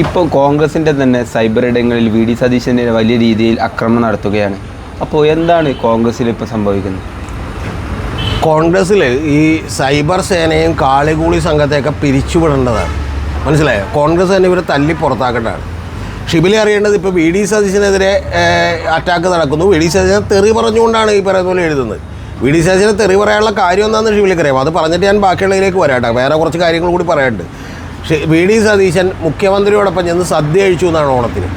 ഇപ്പോൾ കോൺഗ്രസിന്റെ തന്നെ സൈബർ ഇടങ്ങളിൽ വി ഡി സതീശനെ വലിയ രീതിയിൽ ആക്രമണം നടത്തുകയാണ്. അപ്പോൾ എന്താണ് കോൺഗ്രസ്സിൽ ഇപ്പോൾ സംഭവിക്കുന്നത്? കോൺഗ്രസ്സിൽ ഈ സൈബർ സേനയും കാളികൂളി സംഘത്തെയൊക്കെ പിരിച്ചുവിടേണ്ടതാണ്. മനസ്സിലായോ? കോൺഗ്രസ് തന്നെ ഇവരെ തല്ലി പുറത്താക്കേണ്ടതാണ്. ഷിബിലി അറിയേണ്ടത് ഇപ്പോൾ വി ഡി സതീശനെതിരെ അറ്റാക്ക് നടക്കുന്നു. വി ഡി സതീശനെ തെറി പറഞ്ഞുകൊണ്ടാണ് ഈ പറയുന്ന പോലെ എഴുതുന്നത്. വി ഡി സതീശനെ തെറി പറയാനുള്ള കാര്യം എന്താണെന്ന് ഷിബിലിക്ക് അറിയാം. അത് പറഞ്ഞിട്ട് ഞാൻ ബാക്കിയുള്ളതിലേക്ക് വരാം കേട്ടോ. വേറെ കുറച്ച് കാര്യങ്ങൾ കൂടി പറയാനുണ്ട്. വി ഡി സതീശൻ മുഖ്യമന്ത്രിയോടൊപ്പം ചെന്ന് സദ്യ കഴിച്ചു എന്നാണ് ഓണത്തിന്.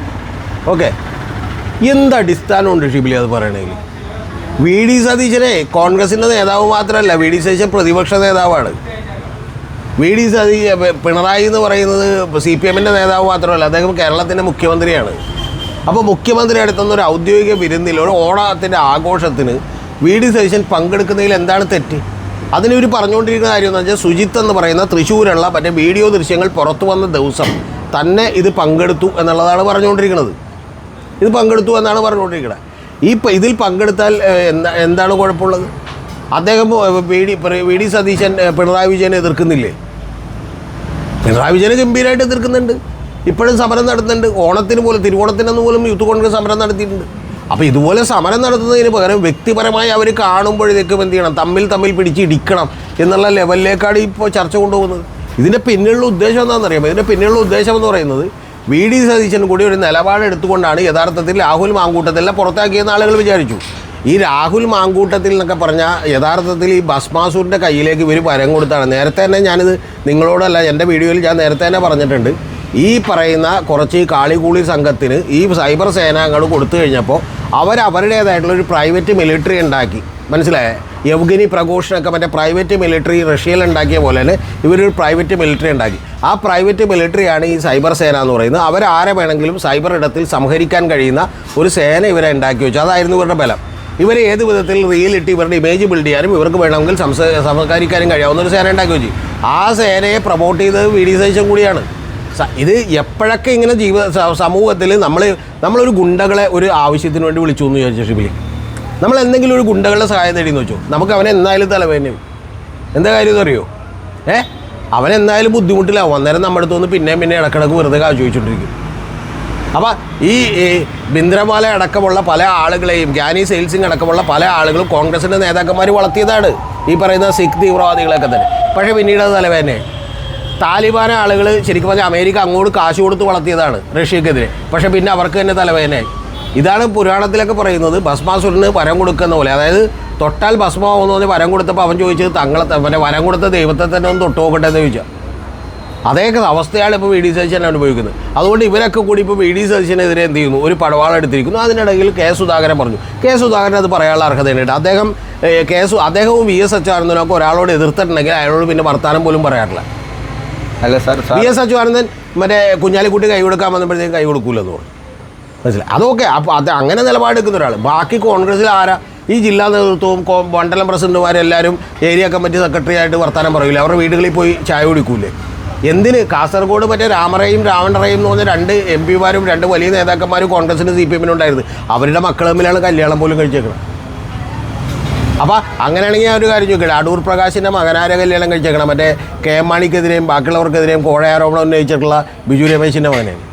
ഓക്കെ. എന്ത് അടിസ്ഥാനമുണ്ട് ഷിബിലി അത് പറയണമെങ്കിൽ വി ഡി സതീശനെ കോൺഗ്രസിന്റെ നേതാവ് മാത്രമല്ല വി ഡി സതീശൻ പ്രതിപക്ഷ നേതാവാണ്. വി ഡി സതീശ പിണറായി എന്ന് പറയുന്നത് സി പി എമ്മിന്റെ നേതാവ് മാത്രമല്ല അദ്ദേഹം കേരളത്തിന്റെ മുഖ്യമന്ത്രിയാണ്. അപ്പോൾ മുഖ്യമന്ത്രി അടുത്തുനിന്ന് ഒരു ഔദ്യോഗിക വിരുന്നിൽ ഒരു ഓണത്തിന്റെ ആഘോഷത്തിന് വി ഡി സതീശൻ പങ്കെടുക്കുന്നതിൽ എന്താണ് തെറ്റ്? അതിന് ഇവർ പറഞ്ഞുകൊണ്ടിരിക്കുന്ന കാര്യം എന്ന് വെച്ചാൽ സുജിത്ത് എന്ന് പറയുന്ന തൃശ്ശൂരുള്ള മറ്റേ വീഡിയോ ദൃശ്യങ്ങൾ പുറത്തു വന്ന ദിവസം തന്നെ ഇത് പങ്കെടുത്തു എന്നുള്ളതാണ് പറഞ്ഞുകൊണ്ടിരിക്കുന്നത്. ഇത് പങ്കെടുത്തു എന്നാണ് പറഞ്ഞുകൊണ്ടിരിക്കുന്നത്. ഈ ഇതിൽ പങ്കെടുത്താൽ എന്താ എന്താണ് കുഴപ്പമുള്ളത്? അദ്ദേഹം V D V D Satheesan Pinarayi വിജയനെ എതിർക്കുന്നില്ലേ? പിണറായി വിജയനെ ഗംഭീരമായിട്ട് എതിർക്കുന്നുണ്ട്. ഇപ്പോഴും സമരം നടത്തുന്നുണ്ട്. ഓണത്തിന് പോലും തിരുവോണത്തിനൊന്നും പോലും യൂത്ത് കോൺഗ്രസ് സമരം നടത്തിയിട്ടുണ്ട്. അപ്പോൾ ഇതുപോലെ സമരം നടത്തുന്നതിന് പകരം വ്യക്തിപരമായി അവർ കാണുമ്പോഴേക്കും എന്ത് ചെയ്യണം? തമ്മിൽ തമ്മിൽ പിടിച്ച് ഇടിക്കണം എന്നുള്ള ലെവലിലേക്കാണ് ഇപ്പോൾ ചർച്ച കൊണ്ടുപോകുന്നത്. ഇതിന്റെ പിന്നിലുള്ള ഉദ്ദേശം എന്താണെന്നറിയാമോ? ഇതിന്റെ പിന്നിലുള്ള ഉദ്ദേശം എന്ന് പറയുന്നത് വി ഡി സതീശൻ കൂടി ഒരു നിലപാടെടുത്തുകൊണ്ടാണ് യഥാർത്ഥത്തിൽ രാഹുൽ മാങ്കൂട്ടത്തിലെ പുറത്താക്കിയെന്ന് ആളുകൾ വിചാരിച്ചു. ഈ രാഹുൽ മാങ്കൂട്ടത്തിൽ എന്നൊക്കെ പറഞ്ഞാൽ യഥാർത്ഥത്തിൽ ഈ ഭസ്മാസൂരിന്റെ കയ്യിലേക്ക് ഇവർ പരം കൊടുത്താണ്. നേരത്തെ തന്നെ ഞാനിത് നിങ്ങളോടല്ല എന്റെ വീഡിയോയിൽ ഞാൻ നേരത്തെ തന്നെ പറഞ്ഞിട്ടുണ്ട്. ഈ പറയുന്ന കുറച്ച് കാളികൂളി സംഘത്തിന് ഈ സൈബർ സേനാംഗങ്ങൾ കൊടുത്തു കഴിഞ്ഞപ്പോൾ ഒരു പ്രൈവറ്റ് മിലിറ്ററി ഉണ്ടാക്കി. മനസ്സിലായേ? യവ്ഗനി പ്രഘോഷനൊക്കെ മറ്റേ പ്രൈവറ്റ് മിലിറ്ററി റഷ്യയിൽ ഉണ്ടാക്കിയ പോലെ തന്നെ ഇവരൊരു പ്രൈവറ്റ് മിലിറ്ററി ഉണ്ടാക്കി. ആ പ്രൈവറ്റ് മിലിറ്ററിയാണ് ഈ സൈബർ സേന എന്ന് പറയുന്നത്. അവരാരെ വേണമെങ്കിലും സൈബർ ഇടത്തിൽ സംഹരിക്കാൻ കഴിയുന്ന ഒരു സേന ഇവരെ ഉണ്ടാക്കി വെച്ചു. അതായിരുന്നു ഇവരുടെ ബലം. ഇവരെ ഏത് വിധത്തിൽ റിയലിറ്റി ഇവരുടെ ഇമേജ് ബിൽഡ് ചെയ്യാനും ഇവർക്ക് വേണമെങ്കിൽ സംസ സംസ്കരിക്കാനും കഴിയാവുന്ന ഒരു സേന ഉണ്ടാക്കി വെച്ചു. ആ സേനയെ പ്രൊമോട്ട് ചെയ്തത് വി ഡി കൂടിയാണ്. ഇത് എപ്പോഴൊക്കെ ഇങ്ങനെ ജീവ സമൂഹത്തിൽ നമ്മൾ നമ്മളൊരു ഗുണ്ടകളെ ഒരു ആവശ്യത്തിന് വേണ്ടി വിളിച്ചു എന്ന് ചോദിച്ചു ഷിബിലി? നമ്മൾ എന്തെങ്കിലും ഒരു ഗുണ്ടകളുടെ സഹായം തേടിയെന്ന് വെച്ചു? നമുക്ക് അവനെ എന്തായാലും തലവേദനയും എന്താ കാര്യം എന്ന് അറിയോ ഏ? അവൻ എന്തായാലും ബുദ്ധിമുട്ടിലാവും അന്നേരം നമ്മുടെ അടുത്ത് നിന്ന് പിന്നെയും പിന്നെ ഇടക്കിടക്ക് വെറുതെ കാശ് ചോദിച്ചുകൊണ്ടിരിക്കും അപ്പോൾ ഈ ബിന്ദ്രമാല അടക്കമുള്ള പല ആളുകളെയും ഗ്യാനി സെയിൽസിംഗ് അടക്കമുള്ള പല ആളുകളും കോൺഗ്രസിന്റെ നേതാക്കന്മാർ വളർത്തിയതാണ് ഈ പറയുന്ന സിഖ് തീവ്രവാദികളൊക്കെ തന്നെ. പക്ഷേ പിന്നീട് അത് തലവേദന താലിബാൻ ആളുകൾ ശരിക്കും പറഞ്ഞാൽ അമേരിക്ക അങ്ങോട്ട് കാശ് കൊടുത്ത് വളർത്തിയതാണ് റഷ്യക്കെതിരെ. പക്ഷേ പിന്നെ അവർക്ക് തന്നെ തലവേദനയായി. ഇതാണ് പുരാണത്തിലൊക്കെ പറയുന്നത് ഭസ്മാസുരന് വരം കൊടുക്കുന്ന പോലെ. അതായത് തൊട്ടാൽ ഭസ്മാവെന്ന് പറഞ്ഞ് വരം കൊടുത്തപ്പോൾ അവൻ ചോദിച്ചത് തങ്ങളെ പിന്നെ വരം കൊടുത്ത ദൈവത്തെ തന്നെ ഒന്ന് തൊട്ട് നോക്കട്ടെ എന്ന് ചോദിച്ചാൽ അതേക്കെ അവസ്ഥയാണ് ഇപ്പോൾ വി ഡി സതീശൻ അനുഭവിക്കുന്നത്. അതുകൊണ്ട് ഇവരൊക്കെ കൂടി ഇപ്പോൾ വി ഡി സതീശനെതിരെ എന്ത് ചെയ്യുന്നു? ഒരു പടവാളം എടുത്തിരിക്കുന്നു. അതിനിടയിൽ കെ സുധാകരൻ പറഞ്ഞു. കെ സുധാകരൻ അത് പറയാനുള്ള അർഹതയുണ്ട്. അദ്ദേഹം കേസ് അദ്ദേഹവും വി എസ് അച്യുതാനന്ദനൊക്കെ ഒരാളോട് എതിർത്തിട്ടുണ്ടെങ്കിൽ അയാളോട് പിന്നെ വർത്താനം പോലും പറയാറില്ല. അല്ല സാർ വി എസ് അച്യുതാനന്ദൻ മറ്റേ കുഞ്ഞാലിക്കുട്ടി കൈ കൊടുക്കാൻ വന്നപ്പോഴത്തേക്കും കൈ കൊടുക്കൂലെന്ന് പറഞ്ഞു. മനസ്സിലായി? അതൊക്കെ. അപ്പോൾ അത് അങ്ങനെ നിലപാടെടുക്കുന്ന ഒരാൾ ബാക്കി കോൺഗ്രസ്സിൽ ആരാ? ഈ ജില്ലാ നേതൃത്വവും മണ്ഡലം പ്രസിഡന്റുമാരെല്ലാവരും ഏരിയ കമ്മിറ്റി സെക്രട്ടറി ആയിട്ട് വർത്തമാനം പറയില്ല അവരുടെ വീടുകളിൽ പോയി ചായ കുടിക്കൂലേ? എന്തിന്? കാസർഗോഡ് മറ്റേ രാമറയും രാവണറയും എന്ന് പറഞ്ഞ രണ്ട് എം പിമാരും രണ്ട് വലിയ നേതാക്കന്മാരും കോൺഗ്രസിന് സി പി എമ്മിനുണ്ടായിരുന്നു അവരുടെ മക്കൾ തമ്മിലാണ് കല്യാണം പോലും കഴിച്ചേക്കുന്നത് അപ്പോൾ അങ്ങനെയാണെങ്കിൽ ഞാൻ ഒരു കാര്യം ചോദിക്കട്ടെ? അടൂർ പ്രകാശിന്റെ മകനാരെ കല്യാണം കഴിച്ചേക്കണം മറ്റേ കെ എം മാണിക്കെതിരെയും ബാക്കിയുള്ളവർക്കെതിരെയും കോഴയാരോപണം ഉന്നയിച്ചിട്ടുള്ള ബിജു രമേശിന്റെ മകനാണ്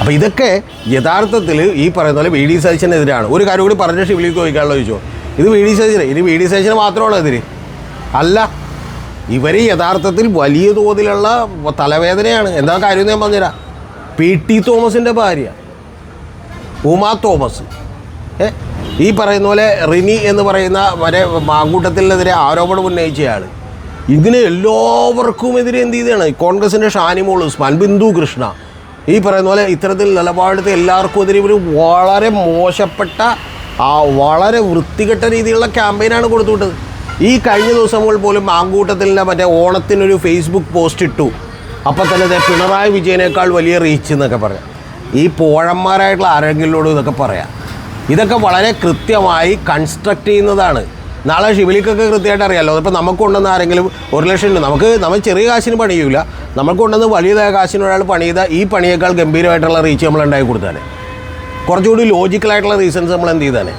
അപ്പോൾ ഇതൊക്കെ യഥാർത്ഥത്തിൽ ഈ പറയുന്ന പോലെ വി ഡി സതീശനെതിരാണ്. ഒരു കാര്യം കൂടി പറഞ്ഞ ഷിബിലിക്ക് ചോദിക്കാനുള്ള ചോദിച്ചോ? ഇത് വി ഡി സതീശന് ഇനി വി ഡി സതീശന് മാത്രമാണോ എതിര്? അല്ല ഇവർ യഥാർത്ഥത്തിൽ വലിയ തോതിലുള്ള തലവേദനയാണ്. എന്താ കാര്യം ഞാൻ പറഞ്ഞുതരാം. പി ടി തോമസിന്റെ ഭാര്യ ഉമാ തോമസ്. ഏ? ഈ പറയുന്ന പോലെ റിനി എന്ന് പറയുന്ന വരെ മാങ്കൂട്ടത്തിനെതിരെ ആരോപണം ഉന്നയിച്ചയാൾ ഇങ്ങനെ എല്ലാവർക്കും എതിരെ എന്ത് ചെയ്താണ് കോൺഗ്രസിന്റെ ഷാനിമോൾ ഉസ്മാൻ ബിന്ദു കൃഷ്ണ. ഈ പറയുന്ന പോലെ ഇത്തരത്തിൽ നിലപാടെടുത്ത് എല്ലാവർക്കും എതിരെ ഇവർ വളരെ മോശപ്പെട്ട ആ വളരെ വൃത്തികെട്ട രീതിയിലുള്ള ക്യാമ്പയിനാണ് കൊടുത്തുവിട്ടത്. ഈ കഴിഞ്ഞ ദിവസങ്ങൾ പോലും മാങ്കൂട്ടത്തിലെ മറ്റേ ഓണത്തിനൊരു ഫേസ്ബുക്ക് പോസ്റ്റ് ഇട്ടു. അപ്പം തന്നെ പിണറായി വിജയനേക്കാൾ വലിയ റീച്ച് എന്നൊക്കെ പറയാം. ഈ പോഴന്മാരായിട്ടുള്ള ആരെങ്കിലോടും ഇതൊക്കെ പറയാം. ഇതൊക്കെ വളരെ കൃത്യമായി കൺസ്ട്രക്ട് ചെയ്യുന്നതാണ്. നാളെ ഷിബിലിക്കൊക്കെ കൃത്യമായിട്ട് അറിയാമല്ലോ അതിപ്പോൾ നമുക്ക് കൊണ്ടുവന്ന ആരെങ്കിലും ഒരു ലക്ഷം ഉണ്ട്. നമുക്ക് നമ്മൾ ചെറിയ കാശിന് പണിയൂല. നമുക്ക് കൊണ്ടുവന്ന് വലിയതായ കാശിന് ഒരാൾ പണി ചെയ്താൽ ഈ പണിയേക്കാൾ ഗംഭീരമായിട്ടുള്ള റീച്ച് നമ്മൾ ഉണ്ടാക്കി കൊടുത്താലേ. കുറച്ചുകൂടി ലോജിക്കലായിട്ടുള്ള റീസൺസ് നമ്മൾ എന്ത് ചെയ്താലേ?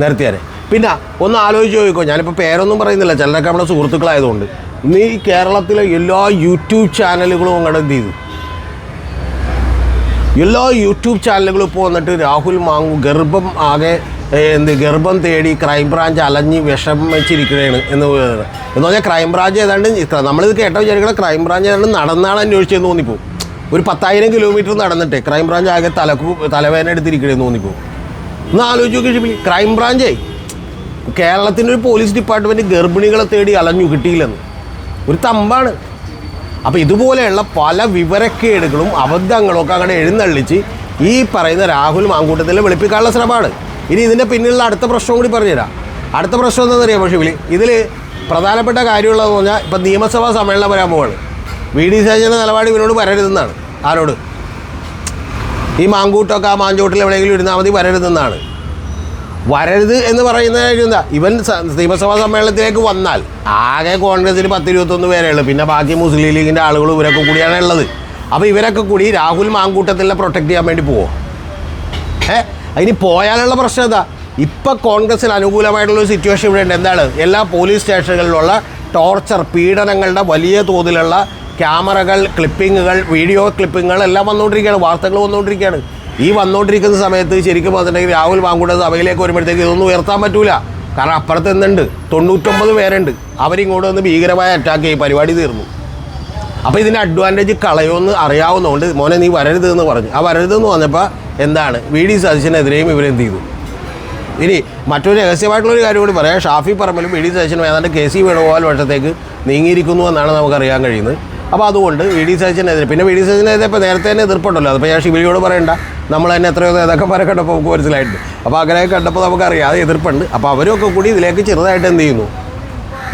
നിർത്തിയാലേ. പിന്നെ ഒന്ന് ആലോചിച്ച് ചോദിക്കോ ഞാനിപ്പോൾ പേരൊന്നും പറയുന്നില്ല. ചിലരൊക്കെ നമ്മുടെ സുഹൃത്തുക്കളായതുകൊണ്ട്. ഈ കേരളത്തിലെ എല്ലാ യൂട്യൂബ് ചാനലുകളും അങ്ങോട്ട് എന്ത് ചെയ്തു? എല്ലാ യൂട്യൂബ് ചാനലുകളും ഇപ്പോൾ വന്നിട്ട് രാഹുൽ മാങ്ങു ഗർഭം ആകെ എന്ത് ഗർഭം തേടി ക്രൈംബ്രാഞ്ച് അലഞ്ഞ് വിഷമിച്ചിരിക്കുകയാണ് എന്ന് പറയുന്നത്. എന്ന് പറഞ്ഞാൽ ക്രൈംബ്രാഞ്ച് ഏതാണ്ട് ഇത്ര- നമ്മളിത് കേട്ട വിചാരിക്കണം ക്രൈംബ്രാഞ്ച് ഏതാണ്ട് നടന്നാണ് അന്വേഷിച്ചെന്ന് തോന്നിപ്പോവും ഒരു പത്തായിരം കിലോമീറ്റർ നടന്നിട്ട് ക്രൈംബ്രാഞ്ച് ആകെ തലക്കു തലവേദന എടുത്തിരിക്കണേന്ന് തോന്നിപ്പോവും ഒന്ന് ആലോചിച്ച് നോക്കി ക്രൈംബ്രാഞ്ചേ കേരളത്തിന്റെ ഒരു പോലീസ് ഡിപ്പാർട്ട്മെന്റ് ഗർഭിണികളെ തേടി അലഞ്ഞു കിട്ടിയില്ലെന്ന്. ഒരു തമ്പാണ്. അപ്പോൾ ഇതുപോലെയുള്ള പല വിവരക്കേടുകളും അബദ്ധങ്ങളും ഒക്കെ അങ്ങനെ എഴുന്നള്ളിച്ച് ഈ പറയുന്ന രാഹുൽ മാങ്കൂട്ടത്തിലെ വെളുപ്പിക്കാനുള്ള ശ്രമമാണ്. ഇനി ഇതിന്റെ പിന്നിലുള്ള അടുത്ത പ്രശ്നം കൂടി പറഞ്ഞുതരാം. അടുത്ത പ്രശ്നം എന്താണെന്ന് പക്ഷേ വിളി ഇതിൽ പ്രധാനപ്പെട്ട കാര്യമുള്ളതെന്ന് പറഞ്ഞാൽ ഇപ്പം നിയമസഭാ സമ്മേളനം വരാൻ പോവാണ്. വി ഡി സേജന്റെ നിലപാട് ഇവരോട് വരരുതെന്നാണ്. ആരോട്? ഈ മാങ്കൂട്ടമൊക്കെ ആ മാഞ്ചോട്ടിൽ എവിടെയെങ്കിലും ഇരുന്നാൽ മതി വരരുതെന്നാണ്. വരരുത് എന്ന് പറയുന്ന എന്താ? ഇവൻ നിയമസഭാ സമ്മേളനത്തിലേക്ക് വന്നാൽ ആകെ കോൺഗ്രസിൽ പത്ത് ഇരുപത്തൊന്ന് പേരേ ഉള്ളൂ. പിന്നെ ബാക്കി മുസ്ലിം ലീഗിന്റെ ആളുകൾ ഇവരൊക്കെ കൂടിയാണ് ഉള്ളത്. അപ്പോൾ ഇവരൊക്കെ കൂടി രാഹുൽ മാങ്കൂട്ടത്തിലെ പ്രൊട്ടക്ട് ചെയ്യാൻ വേണ്ടി പോവോ? ഏ? അതിന് പോയാലുള്ള പ്രശ്നം എന്താ? ഇപ്പം കോൺഗ്രസിന് അനുകൂലമായിട്ടുള്ള ഒരു സിറ്റുവേഷൻ ഇവിടെ ഉണ്ട്. എന്താണ്? എല്ലാ പോലീസ് സ്റ്റേഷനുകളിലുള്ള ടോർച്ചർ പീഡനങ്ങളുടെ വലിയ തോതിലുള്ള ക്യാമറകൾ ക്ലിപ്പിങ്ങുകൾ വീഡിയോ ക്ലിപ്പിങ്ങുകൾ എല്ലാം വന്നുകൊണ്ടിരിക്കുകയാണ്. വാർത്തകൾ വന്നുകൊണ്ടിരിക്കുകയാണ്. ഈ വന്നുകൊണ്ടിരിക്കുന്ന സമയത്ത് ശരിക്കും പറഞ്ഞിട്ടുണ്ടെങ്കിൽ രാഹുൽ മാങ്കൂട്ട സഭയിലേക്ക് വരുമ്പോഴത്തേക്ക് ഇതൊന്നും ഉയർത്താൻ പറ്റൂല. കാരണം അപ്പുറത്ത് എന്തുണ്ട്? തൊണ്ണൂറ്റൊമ്പത് പേരുണ്ട്. അവരിങ്ങോട്ട് വന്ന് ഭീകരമായ അറ്റാക്ക് ചെയ്യും പരിപാടി തീർന്നു. അപ്പോൾ ഇതിന്റെ അഡ്വാന്റേജ് കളയുമെന്ന് അറിയാവുന്നതുകൊണ്ട് മോനെ നീ വരരുത് എന്ന് പറഞ്ഞു. ആ വരരുത് എന്ന് പറഞ്ഞപ്പോൾ എന്താണ്? വി ഡി സതീശനെതിരെയും ഇവരെന്ത് ചെയ്തു? ഇനി മറ്റൊരു രഹസ്യമായിട്ടുള്ളൊരു കാര്യം കൂടി പറയാം. ഷാഫി പറമ്പലും വി ഡി സതീശനും ഏതാണ്ട് കെ സി വേണുഗോപാൽ വർഷത്തേക്ക് നീങ്ങിയിരിക്കുന്നു എന്നാണ് നമുക്കറിയാൻ കഴിയുന്നത്. അപ്പോൾ അതുകൊണ്ട് വി ഡി സജിനെതിരെ. പിന്നെ വി ഡി സജിനെതിരെ ഇപ്പോൾ നേരത്തെ തന്നെ എതിർപ്പുണ്ടല്ലോ. അതിപ്പോൾ ഞാൻ ശിവലിയോട് പറയണ്ട. നമ്മൾ തന്നെ എത്രയോ നേതാക്കന്മാരെ കണ്ടപ്പോൾ നമുക്ക് മനസ്സിലായിട്ടുണ്ട്. അപ്പോൾ അങ്ങനെ കണ്ടപ്പോൾ നമുക്കറിയാം അത് എതിർപ്പുണ്ട്. അപ്പോൾ അവരൊക്കെ കൂടി ഇതിലേക്ക് ചെറുതായിട്ട് എന്ത് ചെയ്യുന്നു?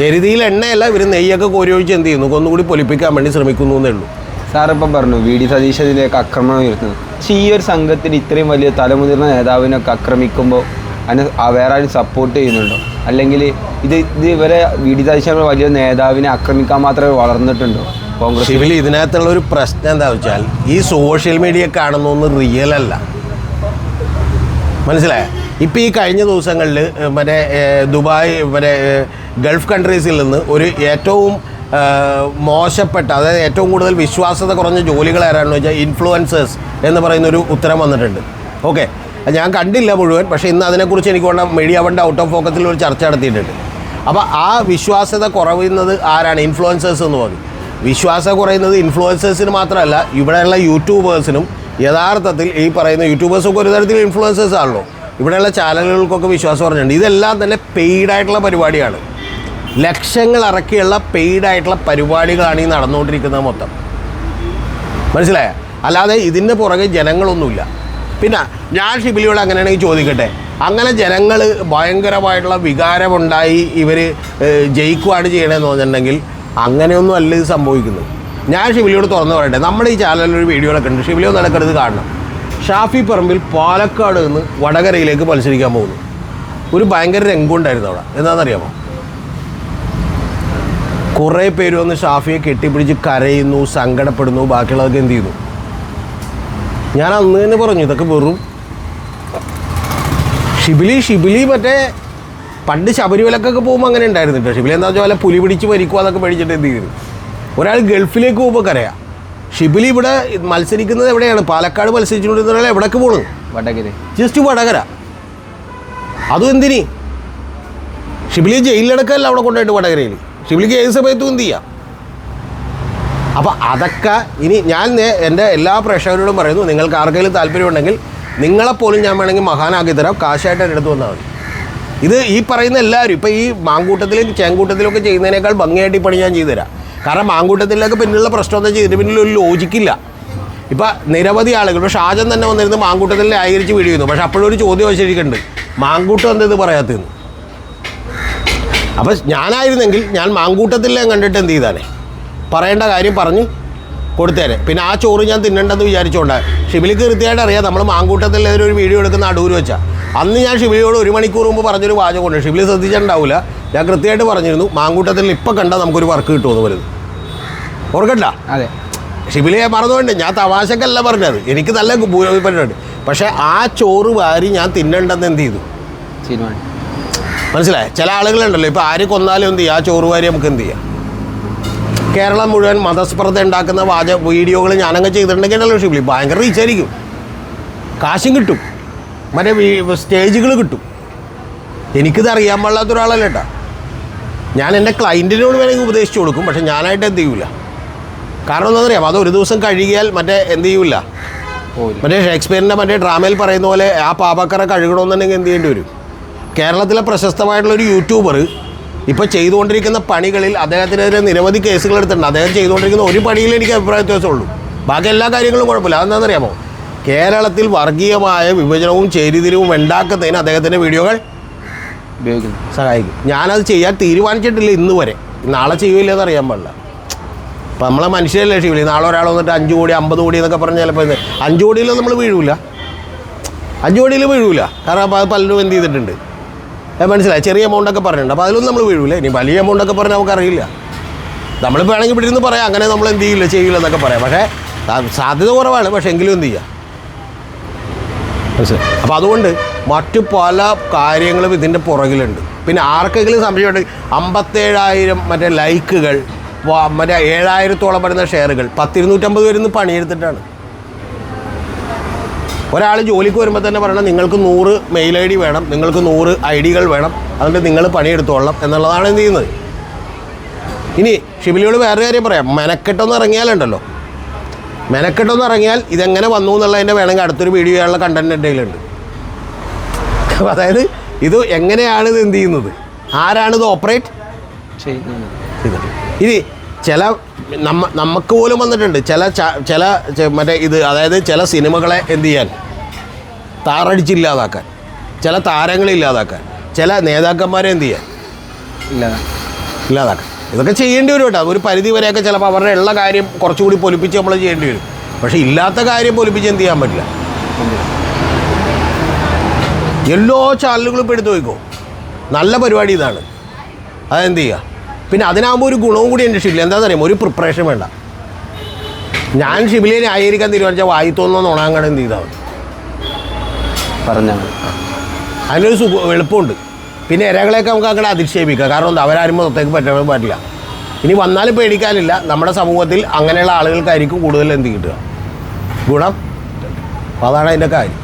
എരുതിയിൽ എണ്ണയല്ല ഇവർ നെയ്യൊക്കെ കോരി ഒഴിച്ച് എന്ത് ചെയ്യുന്നു? ഒന്നുകൂടി പൊലിപ്പിക്കാൻ വേണ്ടി ശ്രമിക്കുന്നു എന്നേ ഉള്ളൂ. സാറിപ്പം പറഞ്ഞു വി ഡി സതീഷ് സതീശനിലേക്ക് ആക്രമണം ഉയർത്തുന്നു. പക്ഷേ ഈ ഒരു സംഘത്തിൽ ഇത്രയും വലിയ തലമുതിർന്ന നേതാവിനൊക്കെ ആക്രമിക്കുമ്പോൾ അതിന് വേറെ ആരും സപ്പോർട്ട് ചെയ്യുന്നുണ്ടോ? അല്ലെങ്കിൽ ഇത് ഇത് ഇവരെ വി ഡി സതീഷ് വലിയ നേതാവിനെ ആക്രമിക്കാൻ മാത്രമേ വളർന്നിട്ടുണ്ടോ? കോൺഗ്രസ് സിവിൽ ഇതിനകത്തുള്ള ഒരു പ്രശ്നം എന്താ വെച്ചാൽ ഈ സോഷ്യൽ മീഡിയ കാണുന്നൊന്നും റിയൽ അല്ല. മനസ്സിലായ? ഇപ്പം ഈ കഴിഞ്ഞ ദിവസങ്ങളിൽ മറ്റേ ദുബായ് മറ്റേ ഗൾഫ് കൺട്രീസിൽ നിന്ന് ഒരു ഏറ്റവും മോശപ്പെട്ട അതായത് ഏറ്റവും കൂടുതൽ വിശ്വാസത കുറഞ്ഞ ജോലികൾ ആരാണെന്ന് വെച്ചാൽ ഇൻഫ്ലുവൻസേഴ്സ് എന്ന് പറയുന്ന ഒരു ഉത്തരം വന്നിട്ടുണ്ട്. ഓക്കെ. ഞാൻ കണ്ടില്ല മുഴുവൻ പക്ഷേ ഇന്ന് അതിനെക്കുറിച്ച് എനിക്ക് വേണ്ട മീഡിയ വണ്ട് ഔട്ട് ഓഫ് ഫോക്കസിൽ ഒരു ചർച്ച നടത്തിയിട്ടുണ്ട്. അപ്പോൾ ആ വിശ്വാസ്യത കുറവുന്നത് ആരാണ്? ഇൻഫ്ലുവൻസേഴ്സ് എന്ന് പറയും വിശ്വാസം കുറയുന്നത് ഇൻഫ്ലുവൻസേഴ്സിന് മാത്രമല്ല ഇവിടെയുള്ള യൂട്യൂബേഴ്സിനും യഥാർത്ഥത്തിൽ ഈ പറയുന്ന യൂട്യൂബേഴ്സൊക്കെ ഒരു തരത്തിൽ ഇൻഫ്ലുവൻസേഴ്സ് ആണല്ലോ. ഇവിടെയുള്ള ചാനലുകൾക്കൊക്കെ വിശ്വാസം പറഞ്ഞിട്ടുണ്ട് ഇതെല്ലാം തന്നെ പെയ്ഡായിട്ടുള്ള പരിപാടിയാണ്. ലക്ഷങ്ങൾ ഇറക്കിയുള്ള പെയ്ഡായിട്ടുള്ള പരിപാടികളാണ് ഈ നടന്നുകൊണ്ടിരിക്കുന്നത് മൊത്തം. മനസ്സിലായ? അല്ലാതെ ഇതിന്റെ പുറകെ ജനങ്ങളൊന്നുമില്ല. പിന്നെ ഞാൻ ഷിബിലിയോട് അങ്ങനെയാണെങ്കിൽ ചോദിക്കട്ടെ. അങ്ങനെ ജനങ്ങൾ ഭയങ്കരമായിട്ടുള്ള വികാരമുണ്ടായി ഇവർ ജയിക്കുകയാണ് ചെയ്യണമെന്ന് പറഞ്ഞിട്ടുണ്ടെങ്കിൽ അങ്ങനെയൊന്നും അല്ല ഇത് സംഭവിക്കുന്നത്. ഞാൻ ഷിബിലിയോട് തുറന്നു പറയട്ടെ. നമ്മുടെ ഈ ചാനലിൽ ഒരു വീഡിയോ ഉണ്ട്. ഷിബിലിയോ നടക്കരുത് കാണണം. ഷാഫി പറമ്പിൽ പാലക്കാട് നിന്ന് വടകരയിലേക്ക് മത്സരിക്കാൻ പോകുന്നു. ഒരു ഭയങ്കര രംഗമുണ്ടായിരുന്നു അവിടെ. എന്താണെന്നറിയാമോ? കുറേ പേര് വന്ന് ഷാഫിയെ കെട്ടിപ്പിടിച്ച് കരയുന്നു സങ്കടപ്പെടുന്നു ബാക്കിയുള്ളതൊക്കെ എന്ത് ചെയ്യുന്നു ഞാൻ അന്ന് തന്നെ പറഞ്ഞു ഇതൊക്കെ വെറും ഷിബിലി ഷിബിലി മറ്റേ പണ്ട് ശബരിമലക്കൊക്കെ പോകുമ്പോൾ അങ്ങനെ ഉണ്ടായിരുന്നു കേട്ടോ ഷിബിലി എന്താ വെച്ചാൽ പുലി പിടിച്ച് മരിക്കുക എന്നൊക്കെ പേടിച്ചിട്ട് എന്ത് ചെയ്തു? ഒരാൾ ഗൾഫിലേക്ക് പോകുമ്പോൾ കരയാം. ഷിബിൽ ഇവിടെ മത്സരിക്കുന്നത് എവിടെയാണ്? പാലക്കാട് മത്സരിച്ചുകൊണ്ടിരുന്ന ഒരാൾ എവിടേക്ക് പോകണം വടകര. ജസ്റ്റ് വടകര. അതും എന്തിനി? ഷിബിലി ജയിലിലടക്കമല്ല അവിടെ കൊണ്ടുപോയിട്ട് വടകരയിൽ ഷിബിലിക്ക് ഏത് സമയത്തും എന്ത് ചെയ്യാം? അപ്പോൾ അതൊക്കെ ഇനി ഞാൻ എന്റെ എന്റെ എല്ലാ പ്രേക്ഷകരോടും പറയുന്നു. നിങ്ങൾക്ക് ആർക്കെങ്കിലും താല്പര്യമുണ്ടെങ്കിൽ നിങ്ങളെപ്പോലും ഞാൻ വേണമെങ്കിൽ മഹാനാക്കി തരാം. കാശായിട്ട് എന്റെ അടുത്ത് വന്നാൽ മതി. ഇത് ഈ പറയുന്ന എല്ലാവരും ഇപ്പോൾ ഈ മാങ്കൂട്ടത്തിലും ചേങ്കൂട്ടത്തിലും ഒക്കെ ചെയ്യുന്നതിനേക്കാൾ ഭംഗിയായിട്ട് ഈ പണി ഞാൻ ചെയ്തു തരാം. കാരണം മാങ്കൂട്ടത്തിലൊക്കെ പിന്നിലുള്ള പ്രശ്നം എന്താ ചെയ്തിട്ട് പിന്നിൽ ഒരു ലോജിക്കില്ല ഇപ്പം നിരവധി ആളുകൾ ഇപ്പോൾ ഷാജൻ തന്നെ വന്നിരുന്നു മാങ്കൂട്ടത്തിൽ ന്യായീകരിച്ച് വീഡിയോ ചെയ്യുന്നു. പക്ഷേ അപ്പോഴൊരു ചോദ്യം വെച്ചിരിക്കുന്നുണ്ട് മാങ്കൂട്ടം എന്താ ഇത് അപ്പം ഞാനായിരുന്നെങ്കിൽ ഞാൻ മാങ്കൂട്ടത്തിലെ കണ്ടിട്ട് എന്ത് ചെയ്താനേ പറയേണ്ട കാര്യം പറഞ്ഞ് കൊടുത്തേരെ. പിന്നെ ആ ചോറ് ഞാൻ തിന്നണ്ടെന്ന് വിചാരിച്ചോണ്ട് ഷിബിലിക്ക് കൃത്യമായിട്ട് അറിയാം. നമ്മൾ മാങ്കൂട്ടത്തിൽ ഒരു വീഡിയോ എടുക്കുന്ന അടൂർ വെച്ചാൽ അന്ന് ഞാൻ ഷിബിലിയോട് ഒരു മണിക്കൂർ മുമ്പ് പറഞ്ഞൊരു കൊണ്ട് ഷിബിലി ശ്രദ്ധിച്ചിട്ടുണ്ടാവില്ല ഞാൻ കൃത്യമായിട്ട് പറഞ്ഞിരുന്നു മാങ്കൂട്ടത്തിൽ ഇപ്പം കണ്ടാൽ നമുക്കൊരു വർക്ക് കിട്ടുമെന്ന് വരുന്നത് ഓർക്കണ്ട? അതെ. ഷിബിലിയെ മറന്നുകൊണ്ട് ഞാൻ തമാശക്കല്ല പറഞ്ഞത്. എനിക്ക് നല്ല ഭൂരിപക്ഷമുണ്ട് പക്ഷേ ആ ചോറ് വാരി ഞാൻ തിന്നണ്ടെന്ന് എന്ത് ചെയ്തു? മനസ്സിലായി? ചില ആളുകളുണ്ടല്ലോ ഇപ്പോൾ ആര് കൊന്നാലും എന്ത് ചെയ്യും? ആ ചോറ് വാരി നമുക്ക് എന്ത് ചെയ്യാം? കേരളം മുഴുവൻ മതസ്പർദ്ധ ഉണ്ടാക്കുന്ന വാച വീഡിയോകൾ ഞാനങ്ങ് ചെയ്തിട്ടുണ്ടെങ്കിൽ ചെയ്തിട്ടുണ്ടെങ്കിലല്ലോ വിളി ഭയങ്കര റീച്ചായിരിക്കും കാശും കിട്ടും. മറ്റേ സ്റ്റേജുകൾ കിട്ടും. എനിക്കിത് അറിയാൻ പാടില്ലാത്ത ഒരാളല്ല കേട്ടോ ഞാൻ എന്റെ ക്ലയന്റിനോട് വേണമെങ്കിൽ ഉപദേശിച്ചു കൊടുക്കും പക്ഷേ ഞാനായിട്ട് എന്ത് ചെയ്യൂല. കാരണം എന്താ അറിയാം അത് ഒരു ദിവസം കഴുകിയാൽ മറ്റേ എന്ത് ചെയ്യൂല. മറ്റേ ഷേക്സ്പിയറിന്റെ മറ്റേ ഡ്രാമയിൽ പറയുന്ന പോലെ ആ പാപക്കറ കഴുകണമെന്നുണ്ടെങ്കിൽ എന്ത് ചെയ്യേണ്ടി വരും? കേരളത്തിലെ പ്രശസ്തമായിട്ടുള്ള ഒരു യൂട്യൂബർ ഇപ്പോൾ ചെയ്തുകൊണ്ടിരിക്കുന്ന പണികളിൽ അദ്ദേഹത്തിനെതിരെ നിരവധി കേസുകൾ എടുത്തിട്ടുണ്ട്. അദ്ദേഹം ചെയ്തുകൊണ്ടിരിക്കുന്ന ഒരു പണിയിൽ എനിക്ക് അഭിപ്രായ വ്യത്യാസമുള്ളൂ ബാക്കി എല്ലാ കാര്യങ്ങളും കുഴപ്പമില്ല. അതെന്താണെന്നറിയാമോ? കേരളത്തിൽ വർഗീയമായ വിഭജനവും ചേരിതിരിവും ഉണ്ടാക്കുന്നതിന് അദ്ദേഹത്തിന്റെ വീഡിയോകൾ ഉപയോഗിക്കുന്നു. സഹായിക്കും. ഞാനത് ചെയ്യാൻ തീരുമാനിച്ചിട്ടില്ല ഇന്ന് വരെ. നാളെ ചെയ്യൂലെന്ന് അറിയാൻ പാടില്ല. അപ്പം നമ്മളെ മനുഷ്യരല്ലേ ലക്ഷ്യമില്ല? നാളെ ഒരാൾ വന്നിട്ട് അഞ്ച് കോടി അമ്പത് കോടി എന്നൊക്കെ പറഞ്ഞാൽ ചിലപ്പോൾ ഇത് അഞ്ച് കോടിയിൽ നമ്മൾ വീഴൂല. അഞ്ച് കോടിയിൽ വീഴൂല. കാരണം അപ്പോൾ അത് പലരും എന്ത് ചെയ്തിട്ടുണ്ട്? മനസ്സിലായി. ചെറിയ എമൗണ്ട് ഒക്കെ പറഞ്ഞിട്ടുണ്ട്. അപ്പോൾ അതിലൊന്നും നമ്മൾ വീഴൂലേ. ഇനി വലിയ എമൗണ്ട് ഒക്കെ പറഞ്ഞാൽ നമുക്കറിയില്ല. നമ്മളിപ്പോൾ വേണമെങ്കിൽ ഇവിടെ ഇരുന്ന് പറയാം. അങ്ങനെ നമ്മൾ എന്ത് ചെയ്യില്ല ചെയ്യില്ല എന്നൊക്കെ പറയാം. പക്ഷേ സാധ്യത കുറവാണ്. പക്ഷേ എങ്കിലും എന്ത് ചെയ്യാം? മനസ്സിലായി? അപ്പോൾ അതുകൊണ്ട് മറ്റു പല കാര്യങ്ങളും ഇതിന്റെ പുറകിലുണ്ട്. പിന്നെ ആർക്കെങ്കിലും സംശയമുണ്ട് അമ്പത്തേഴായിരം മറ്റേ ലൈക്കുകൾ മറ്റേ ഏഴായിരത്തോളം വരുന്ന ഷെയറുകൾ പത്തിരുന്നൂറ്റമ്പത് വരുന്ന പണിയെടുത്തിട്ടാണ്. ഒരാൾ ജോലിക്ക് വരുമ്പോൾ തന്നെ പറയണം നിങ്ങൾക്ക് നൂറ് മെയിൽ ഐ ഡി വേണം നിങ്ങൾക്ക് നൂറ് ഐ ഡികൾ വേണം അതുകൊണ്ട് നിങ്ങൾ പണിയെടുത്തോളണം എന്നുള്ളതാണ് എന്ത് ചെയ്യുന്നത്. ഇനി ഷിബിലിയോട് വേറെ കാര്യം പറയാം. മെനക്കെട്ടൊന്ന് ഇറങ്ങിയാലുണ്ടല്ലോ. മെനക്കെട്ടൊന്ന് ഇറങ്ങിയാൽ ഇതെങ്ങനെ വന്നു എന്നുള്ളതിന്റെ വേണമെങ്കിൽ അടുത്തൊരു വീഡിയോ ചെയ്യാനുള്ള കണ്ടന്റ് എന്റെ കയ്യിലുണ്ട്. അതായത് ഇത് എങ്ങനെയാണ് ഇത് എന്ത് ചെയ്യുന്നത്? ആരാണ് ഇത് ഓപ്പറേറ്റ് ചെയ്യുന്നത് ഇനി ചില നമ്മ നമുക്ക് പോലും വന്നിട്ടുണ്ട്. ചില ചില മറ്റേ ഇത് അതായത് ചില സിനിമകളെ എന്ത് ചെയ്യാൻ? താറടിച്ചില്ലാതാക്കാൻ. ചില താരങ്ങളെ ഇല്ലാതാക്കാൻ. ചില നേതാക്കന്മാരെ എന്ത് ചെയ്യാൻ? ഇല്ല ഇല്ലാതാക്കാൻ. ഇതൊക്കെ ചെയ്യേണ്ടി വരും കേട്ടോ. ഒരു പരിധി വരെയൊക്കെ ചിലപ്പോൾ അവരുടെ ഉള്ള കാര്യം കുറച്ചുകൂടി പൊലിപ്പിച്ച് നമ്മൾ ചെയ്യേണ്ടി വരും. പക്ഷേ ഇല്ലാത്ത കാര്യം പൊലിപ്പിച്ച് എന്ത് ചെയ്യാൻ പറ്റില്ല. എല്ലാ ചാനലുകളും ഇപ്പോൾ എടുത്തു നോക്കോ നല്ല പരിപാടി ഇതാണ്. അതെന്ത് ചെയ്യുക പിന്നെ അതിനാകുമ്പോൾ ഒരു ഗുണവും കൂടി എന്റെ ഷിബിൽ എന്താണെന്ന് അറിയാമോ? ഒരു പ്രിപ്പറേഷൻ വേണ്ട. ഞാൻ ഷിബിലിയെ ആയിരിക്കാൻ തീരുമാനിച്ചാൽ വായി തോന്നുന്ന എന്ത് ചെയ്താൽ മതി. പറഞ്ഞാൽ അതിനൊരു സുഖ എളുപ്പമുണ്ട്. പിന്നെ ഇരകളെയൊക്കെ നമുക്ക് അങ്ങനെ അധിക്ഷേപിക്കാം. കാരണം എന്താ അവരാരും മൊത്തത്തേക്ക് പറ്റാൻ പറ്റില്ല ഇനി വന്നാലും പേടിക്കാനില്ല. നമ്മുടെ സമൂഹത്തിൽ അങ്ങനെയുള്ള ആളുകൾക്കായിരിക്കും കൂടുതൽ എന്ത് കിട്ടുക? ഗുണം. അതാണ് അതിന്റെ കാര്യം.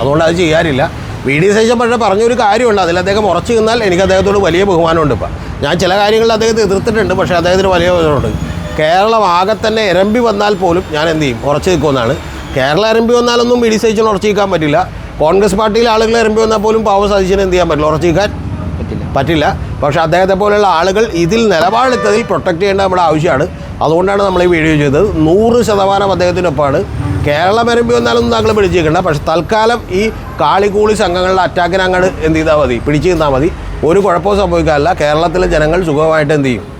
അതുകൊണ്ട് അത് ചെയ്യാറില്ല വീഡിയോ ഡി സേഷൻ പക്ഷേ പറഞ്ഞൊരു കാര്യമുണ്ട്. അതിൽ അദ്ദേഹം ഉറച്ചു നിന്നാൽ എനിക്ക് അദ്ദേഹത്തോട് വലിയ ബഹുമാനമുണ്ട് ഇപ്പം. ഞാൻ ചില കാര്യങ്ങളിൽ അദ്ദേഹത്തെ എതിർത്തിട്ടുണ്ട്. പക്ഷേ അദ്ദേഹത്തിന് വലിയ ബഹുമാനമുണ്ട്. കേരളം ആകെ തന്നെ ഇരമ്പി വന്നാൽ പോലും ഞാൻ എന്ത് ചെയ്യും? ഉറച്ചു നിൽക്കുമെന്നാണ്. കേരളം ഇരമ്പി വന്നാലൊന്നും വി ഡി സേഷൻ ഉറച്ചു നിൽക്കാൻ പറ്റില്ല. കോൺഗ്രസ് പാർട്ടിയിലെ ആളുകൾ ഇരമ്പി വന്നാൽ പോലും പാവ സതീശന് എന്ത് ചെയ്യാൻ പറ്റില്ല? ഉറച്ചു നിൽക്കാൻ പറ്റില്ല. പറ്റില്ല. പക്ഷേ അദ്ദേഹത്തെ പോലെയുള്ള ആളുകൾ ഇതിൽ നിലപാടെടുത്തതിൽ പ്രൊട്ടക്ട് ചെയ്യേണ്ട നമ്മുടെ ആവശ്യമാണ്. അതുകൊണ്ടാണ് നമ്മൾ ഈ വീഡിയോ ചെയ്തത്. നൂറ് ശതമാനം അദ്ദേഹത്തിനൊപ്പമാണ്. കേരളം വരമ്പി വന്നാലൊന്നും താങ്കൾ പിടിച്ചേക്കണ്ട. പക്ഷെ തൽക്കാലം ഈ കാളികൂളി സംഘങ്ങളുടെ അറ്റാക്കിന് അങ്ങോട്ട് എന്ത് ചെയ്താൽ മതി. പിടിച്ചു നിന്നാൽ മതി. ഒരു കുഴപ്പവും സംഭവിക്കാറില്ല. കേരളത്തിലെ ജനങ്ങൾ സുഖമായിട്ട് എന്ത് ചെയ്യും?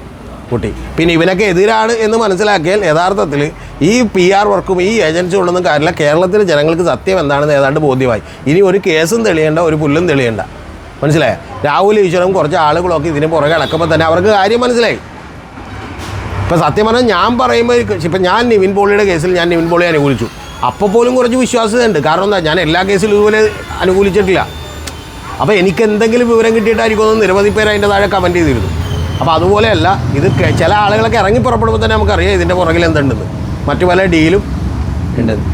കുട്ടി. പിന്നെ ഇവനൊക്കെ എതിരാണ് എന്ന് മനസ്സിലാക്കിയാൽ യഥാർത്ഥത്തിൽ ഈ പി ആർ വർക്കും ഈ ഏജൻസി കൊണ്ടൊന്നും കാര്യമില്ല. കേരളത്തിലെ ജനങ്ങൾക്ക് സത്യം എന്താണെന്ന് ഏതാണ്ട് ബോധ്യമായി. ഇനി ഒരു കേസും തെളിയേണ്ട ഒരു പുല്ലും തെളിയേണ്ട. മനസ്സിലായോ? രാഹുൽ ഈശ്വരം കുറച്ച് ആളുകളൊക്കെ ഇതിന് പുറകെ അടക്കുമ്പോൾ തന്നെ അവർക്ക് കാര്യം മനസ്സിലായി. ഇപ്പം സത്യം പറഞ്ഞാൽ ഞാൻ പറയുമ്പോൾ ഇപ്പം ഞാൻ നിവിൻ പോളിയുടെ കേസിൽ ഞാൻ നിവിൻ പോളിയെ അനുകൂലിച്ചു. അപ്പോൾ പോലും കുറച്ച് വിശ്വാസ്യതയുണ്ട്. കാരണം എന്താ? ഞാൻ എല്ലാ കേസിലും ഇതുപോലെ അനുകൂലിച്ചിട്ടില്ല. അപ്പോൾ എനിക്ക് എന്തെങ്കിലും വിവരം കിട്ടിയിട്ടായിരിക്കും നിരവധി പേര് അതിന്റെ താഴെ കമന്റ് ചെയ്തിരുന്നു അപ്പോൾ അതുപോലെയല്ല ഇത് ചില ആളുകളൊക്കെ ഇറങ്ങി പുറപ്പെടുമ്പോൾ തന്നെ നമുക്കറിയാം ഇതിന്റെ പുറകിൽ എന്തുണ്ടെന്ന്. മറ്റു പല ഡീലും ഉണ്ടെന്ന്